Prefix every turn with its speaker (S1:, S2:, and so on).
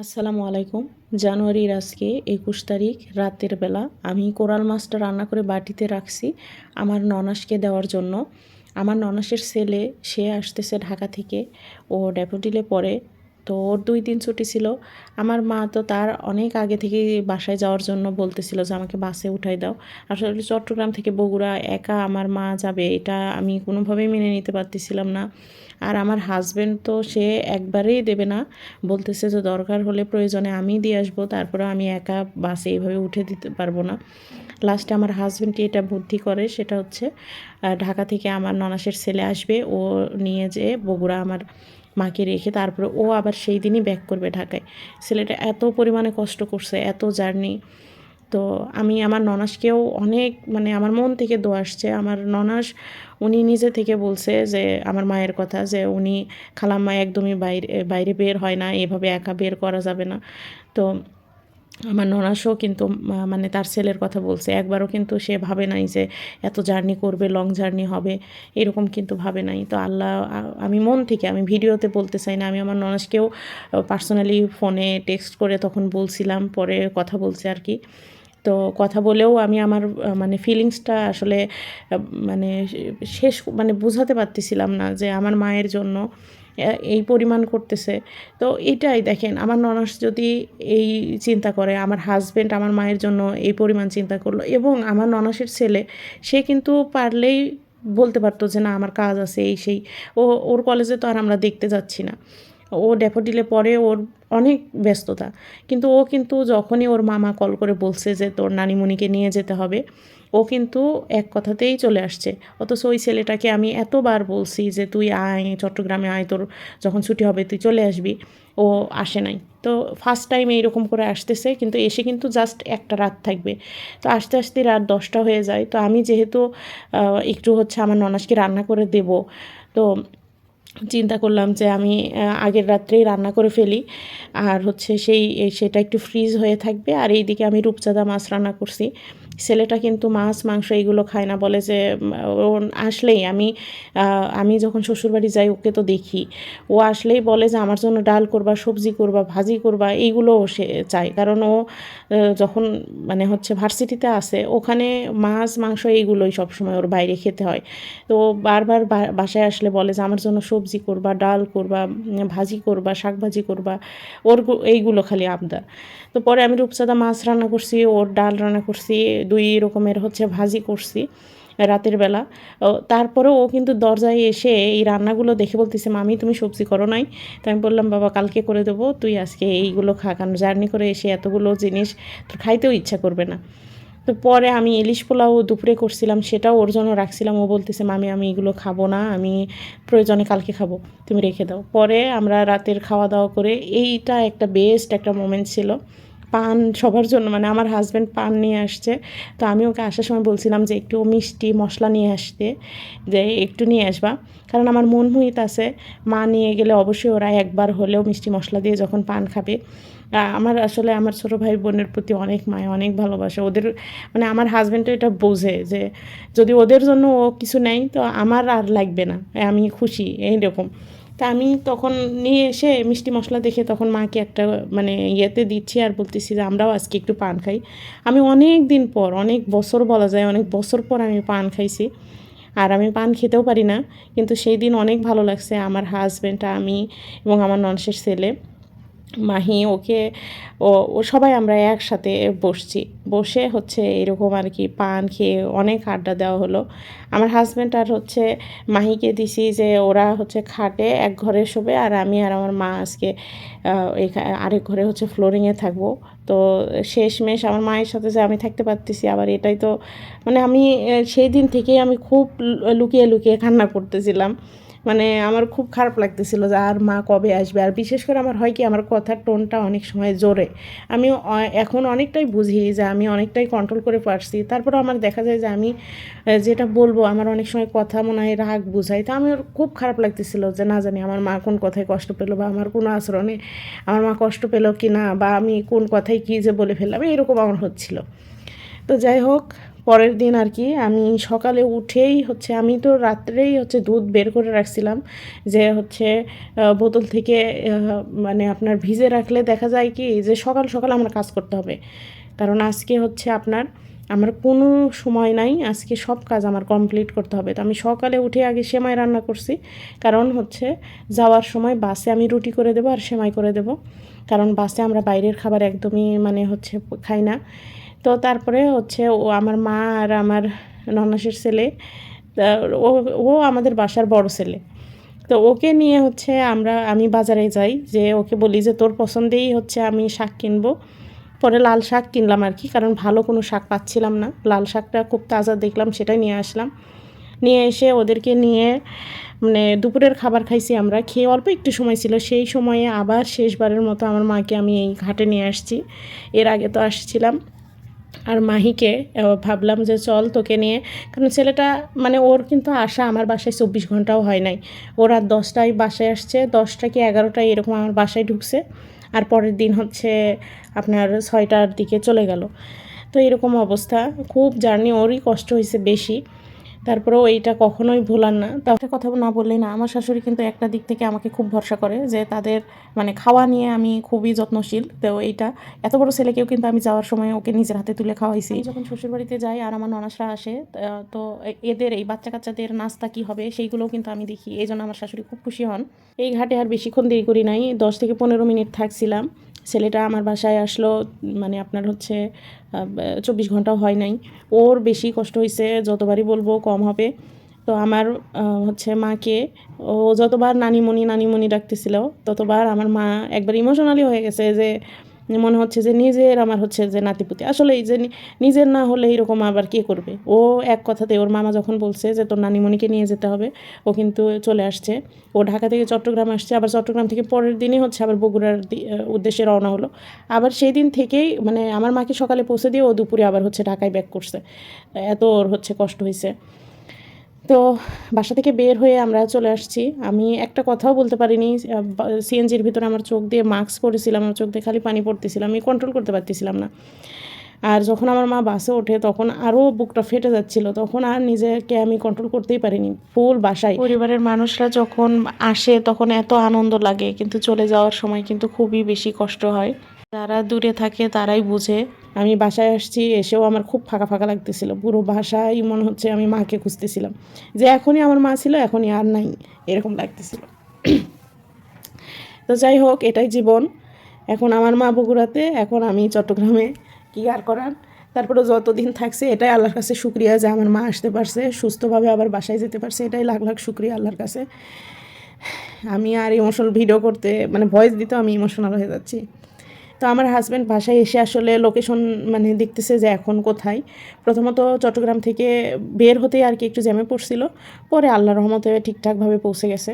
S1: আসসালামু আলাইকুম। জানুয়ারির আজকে একুশ তারিখ, রাতের বেলা আমি কোরাল মাছটা রান্না করে বাটিতে রাখছি আমার ননাসকে দেওয়ার জন্য। আমার ননাসের ছেলে, সে আসতেছে ঢাকা থেকে। ও ড্যাপোটিলে পড়ে। তো ওর দুই দিন ছুটি ছিল। আমার মা তো তার অনেক আগে থেকেই বাসায় যাওয়ার জন্য বলতেছিল যে, আমাকে বাসে উঠাই দাও। আসলে চট্টগ্রাম থেকে বগুড়া একা আমার মা যাবে, এটা আমি কোনোভাবেই মেনে নিতে পারতেছিলাম না। আর আমার হাজব্যান্ড তো সে একবারেই দেবে না। বলতেছে যে, দরকার হলে প্রয়োজনে আমি দিয়ে আসব তারপরে আমি একা বাসে এইভাবে উঠে দিতে পারব না। লাস্টে আমার হাজব্যান্ডকে এটা বুদ্ধি করে, সেটা হচ্ছে ঢাকা থেকে আমার ননাসের ছেলে আসবে, ও নিয়ে যেয়ে বগুড়া আমার মাকে রেখে তারপরে ও আবার সেই দিনই ব্যাক করবে ঢাকায়। ছেলেটা এত পরিমাণে কষ্ট করছে, এত জার্নি তো আমি, আমার ননাসকেও অনেক মানে আমার মন থেকে দোয়া আসছে। আমার ননাস, উনি নিজে থেকে বলছে যে, আমার মায়ের কথা যে, উনি খালাম্মা একদমই বাইরে বাইরে বের হয় না, এভাবে একা বের করা যাবে না। তো আমার ননাসও কিন্তু মানে তার ছেলের কথা বলছে। একবারও কিন্তু সে ভাবে নাই যে এত জার্নি করবে, লং জার্নি হবে, এরকম কিন্তু ভাবে নাই। তো আল্লাহ আমি মন থেকে, আমি ভিডিওতে বলতে চাই না, আমি আমার ননাসকেও পার্সোনালি ফোনে টেক্সট করে তখন বলছিলাম, পরে কথা বলছে আর কি। তো কথা বলেও আমি আমার মানে ফিলিংসটা আসলে মানে শেষ মানে বোঝাতে পারতেছিলাম না যে আমার মায়ের জন্য এই পরিমাণ করতেছে। তো এটাই দেখেন, আমার ননস যদি এই চিন্তা করে, আমার হাজব্যান্ড আমার মায়ের জন্য এই পরিমাণ চিন্তা করল এবং আমার ননসের ছেলে, সে কিন্তু পারলেই বলতে পারতো যে, না, আমার কাজ আছে এই সেই। ও, ওর কলেজে তো আর আমরা দেখতে যাচ্ছি না। ও ড্যাফোডিলে পরে ওর অনেক ব্যস্ততা। কিন্তু ও কিন্তু যখনই ওর মামা কল করে বলছে যে তোর নানিমণিকে নিয়ে যেতে হবে, ও কিন্তু এক কথাতেই চলে আসছে। অথচ ওই ছেলেটাকে আমি এতবার বলছি যে তুই আয়, চট্টগ্রামে আয়, তোর যখন ছুটি হবে তুই চলে আসবি। ও আসে নাই। তো ফার্স্ট টাইম এইরকম করে আসতেছে, কিন্তু এসে কিন্তু জাস্ট একটা রাত থাকবে। তো আস্তে আস্তে রাত দশটা হয়ে যায়। তো আমি যেহেতু একটু হচ্ছে আমার ননাসকে রান্না করে দেব, তো চিন্তা করলাম যে আমি আগের রাত্রেই রান্না করে ফেলি। আর হচ্ছে সেই, সেটা একটু ফ্রিজ হয়ে থাকবে। আর এইদিকে আমি রূপচাঁদা মাছ রান্না করছি। ছেলেটা কিন্তু মাছ, মাংস এইগুলো খায় না, বলে যে ও আসলেই আমি আমি যখন শ্বশুরবাড়ি যাই, ওকে তো দেখি। ও আসলেই বলে যে, আমার জন্য ডাল করবা, সবজি করবা, ভাজি করবা এইগুলোও সে চায়। কারণ ও যখন মানে হচ্ছে ভার্সিটিতে আসে ওখানে মাছ, মাংস এইগুলোই সবসময় ওর বাইরে খেতে হয়। তো বারবার বাসায় আসলে বলে যে, আমার জন্য সবজি করবা, ডাল করবা ভাজি করবা, শাক ভাজি করবা। ওর এইগুলো খালি আবদার। তো পরে আমি রূপচাঁদা মাছ রান্না করছি, ওর ডাল রান্না করছি দুই রকমের হচ্ছে ভাজি করছি রাতের বেলা। তারপরে ও কিন্তু দরজায় এসে এই রান্নাগুলো দেখে বলতেছে, মামি, তুমি সবজি করো নাই। তো আমি বললাম, বাবা, কালকে করে দেবো, তুই আজকে এইগুলো খা কারণ জার্নি করে এসে এতগুলো জিনিস তোর খাইতেও ইচ্ছা করবে না। তো পরে আমি ইলিশ পোলাও দুপুরে করছিলাম, সেটাও ওর জন্য রাখছিলাম। ও বলতেছে, মামি, আমি এগুলো খাব না, আমি প্রয়োজনে কালকে খাব, তুমি রেখে দাও। পরে আমরা রাতের খাওয়া দাওয়া করে এইটা একটা বেস্ট একটা মোমেন্ট ছিল। পান সবার জন্য মানে আমার হাজব্যান্ড পান নিয়ে আসছে। তো আমি ওকে আসার সময় বলছিলাম যে একটু মিষ্টি মশলা নিয়ে আসতে, যে একটু নিয়ে আসবা। কারণ আমার মন হুইত আছে, মা নিয়ে গেলে অবশ্যই ওরা একবার হলেও মিষ্টি মশলা দিয়ে যখন পান খাবে। আমার আসলে আমার ছোটো ভাই বোনের প্রতি অনেক মায়, অনেক ভালোবাসে। ওদের মানে আমার হাজব্যান্ডও এটা বোঝে যে যদি ওদের জন্য ও কিছু নেয়, তো আমার আর লাগবে না। আমি খুশি, এইরকম। তা আমি তখন নিয়ে এসে মিষ্টি মশলা দেখে তখন মাকে একটা মানে ইয়েতে দিচ্ছি আর বলতেছি যে আমরাও আজকে একটু পান খাই। আমি অনেক দিন পর, অনেক বছর বলা যায়, অনেক বছর পর আমি পান খাইছি। আর আমি পান খেতেও পারি না, কিন্তু সেই দিন অনেক ভালো লাগছে আমার হাজব্যান্ড আমি এবং আমার ননসের ছেলে। মাহি, ওকে, ও ও সবাই আমরা একসাথে বসছি। বসে হচ্ছে এরকম আর কি পান খেয়ে অনেক আড্ডা দেওয়া হলো। আমার হাজব্যান্ড আর হচ্ছে মাহিকে দিছি যে ওরা হচ্ছে খাটে, এক ঘরে শোবে আর আমি আর আমার মা আজকে আরেক ঘরে হচ্ছে ফ্লোরিংয়ে থাকব। তো শেষমেশ আমার মায়ের সাথে যে আমি থাকতে পারতেছি, আবার এটাই তো মানে আমি সেই দিন থেকেই আমি খুব লুকিয়ে লুকিয়ে কান্না করতেছিলাম। মানে আমার খুব খারাপ লাগতেছিল যে আর মা কবে আসবে? আর বিশেষ করে আমার হয় কি, আমার কথার টোনটা অনেক সময় জোরে। আমি এখন অনেকটাই বুঝি যে আমি অনেকটাই কন্ট্রোল করে পারছি। তারপর আমার দেখা যায় যে আমি যেটা বলব, আমার অনেক সময় কথা মনে হয় রাগ বুঝাই। তা আমার খুব খারাপ লাগতেছিল যে না জানি আমার মা কোন কথায় কষ্ট পেল বা আমার কোনো আচরণে আমার মা কষ্ট পেল কি না বা আমি কোন কথায় কী যে বলে ফেললাম, এরকম আমার হচ্ছিল। তো যাই হোক পরের দিন আর কি আমি সকালে উঠেই হচ্ছে, আমি তো রাত্রেই হচ্ছে দুধ বের করে রাখছিলাম যে হচ্ছে বোতল থেকে মানে আপনার ভিজে রাখলে দেখা যায় কি যে সকাল সকাল আমার কাজ করতে হবে। কারণ আজকে হচ্ছে আপনার, আমার কোনো সময় নাই, আজকে সব কাজ আমার কমপ্লিট করতে হবে। তো আমি সকালে উঠে আগে সেমাই রান্না করছি। কারণ হচ্ছে যাওয়ার সময় বাসে আমি রুটি করে দেবো আর সেমাই করে দেবো। কারণ বাসে আমরা বাইরের খাবার একদমই মানে হচ্ছে খাই না। তো তারপরে হচ্ছে ও আমার মা আর আমার ননাসের ছেলে ও ও আমাদের বাসার বড় ছেলে। তো ওকে নিয়ে হচ্ছে আমরা, আমি বাজারে যাই, যে ওকে বলি যে তোর পছন্দেই হচ্ছে আমি শাক কিনবো। পরে লাল শাক কিনলাম আর কি, কারণ ভালো কোনো শাক পাচ্ছিলাম না। লাল শাকটা খুব তাজা দেখলাম, সেটাই নিয়ে আসলাম। নিয়ে এসে ওদেরকে নিয়ে মানে দুপুরের খাবার খাইছি আমরা। খেয়ে অল্প একটু সময় ছিল, সেই সময়ে আবার শেষবারের মতো আমার মাকে আমি এই ঘাটে নিয়ে আসছি। এর আগে তো আসছিলাম। আর মাহিকে ভাবলাম যে চল তোকে নিয়ে। কারণ ছেলেটা মানে ওর কিন্তু আসা আমার বাসায় চব্বিশ ঘন্টাও হয় নাই। ওর আর দশটায় বাসায় আসছে, দশটা কি এগারোটায় এরকম আমার বাসায় ঢুকছে। আর পরের দিন হচ্ছে আপনার ছয়টার দিকে চলে গেল। তো এরকম অবস্থা। খুব জার্নি, ওরই কষ্ট হয়েছে বেশি। তারপরেও এইটা কখনোই ভোলার না। তা একটা কথা না বললেই না, আমার শাশুড়ি কিন্তু একটা দিক থেকে আমাকে খুব ভরসা করে যে তাদের মানে খাওয়া নিয়ে আমি খুবই যত্নশীল। তো এইটা, এত বড় ছেলেকেও কিন্তু আমি যাওয়ার সময় ওকে নিজের হাতে তুলে খাওয়াইছি। যখন শ্বশুরবাড়িতে যাই আর আমার ননাসরা আসে, তো এদের এই বাচ্চা কাচ্চাদের নাস্তা কি হবে সেইগুলোও কিন্তু আমি দেখি। এই জন্য আমার শাশুড়ি খুব খুশি হন। এই ঘাটে আর বেশিক্ষণ দেরি করি নাই, দশ থেকে পনেরো মিনিট থাকছিলাম। ছেলেটা আমার বাসায় আসলো মানে আপনার হচ্ছে চব্বিশ ঘন্টাও হয় নাই। ওর বেশি কষ্ট হয়েছে যতবারই বলব কম হবে। তো আমার হচ্ছে মাকে, ও যতবার নানিমণি নানিমণি ডাকতেছিল, ততবার আমার মা একবার ইমোশনালি হয়ে গেছে যে মনে হচ্ছে যে নিজের, আমার হচ্ছে যে নাতিপুতি। আসলে এই যে নিজের না হলে এরকম আবার কে করবে? ও এক কথাতে ওর মামা যখন বলছে যে তোর নানিমণিকে নিয়ে যেতে হবে, ও কিন্তু চলে আসছে। ও ঢাকা থেকে চট্টগ্রাম আসছে, আবার চট্টগ্রাম থেকে পরের দিনই হচ্ছে আবার বগুড়ার উদ্দেশ্যে রওনা হলো। আবার সেই দিন থেকেই মানে আমার মাকে সকালে পৌঁছে দিয়ে ও দুপুরে আবার হচ্ছে ঢাকায় ব্যাক করছে। এত ওর হচ্ছে কষ্ট হয়েছে তো বাসা থেকে বের হয়ে আমরা চলে আসছি। আমি একটা কথাও বলতে পারিনি সিএনজির ভিতরে আমার চোখ দিয়ে মাস্ক পরেছিলাম, আমার চোখ দিয়ে খালি পানি পড়তেছিলাম, আমি কন্ট্রোল করতে পারতেছিলাম না। আর যখন আমার মা বাসে ওঠে, তখন আরও বুকটা ফেটে যাচ্ছিল, তখন আর নিজেকে আমি কন্ট্রোল করতেই পারিনি ফুল বাসায়। পরিবারের মানুষরা যখন আসে, তখন এত আনন্দ লাগে, কিন্তু চলে যাওয়ার সময় কিন্তু খুবই বেশি কষ্ট হয়। যারা দূরে থাকে, তারাই বুঝে। আমি বাসায় আসছি, এসেও আমার খুব ফাঁকা ফাঁকা লাগতেছিল। পুরো বাসায় মনে হচ্ছে আমি মাকে খুঁজতেছিলাম। যে এখনই আমার মা ছিল, এখনই আর নাই, এরকম লাগতেছিল। তো যাই হোক, এটাই জীবন। এখন আমার মা বগুড়াতে, এখন আমি চট্টগ্রামে। কি আর করার? তারপরে যতদিন থাকছে, এটাই আল্লাহর কাছে শুক্রিয়া যে আমার মা আসতে পারছে, সুস্থভাবে আবার বাসায় যেতে পারছে, এটাই লাখ লাখ শুক্রিয়া আল্লাহর কাছে। আমি আর ইমোশনাল ভিডিও করতে মানে ভয়েস দিতেও আমি ইমোশনাল হয়ে যাচ্ছি। তো আমার হাজব্যান্ড বাসায় এসে আসলে লোকেশন মানে দেখতেছে যে এখন কোথায়। প্রথমত চট্টগ্রাম থেকে বের হতেই আর কি একটু জ্যামে পড়ছিল। পরে আল্লাহ রহমতে ঠিকঠাকভাবে পৌঁছে গেছে।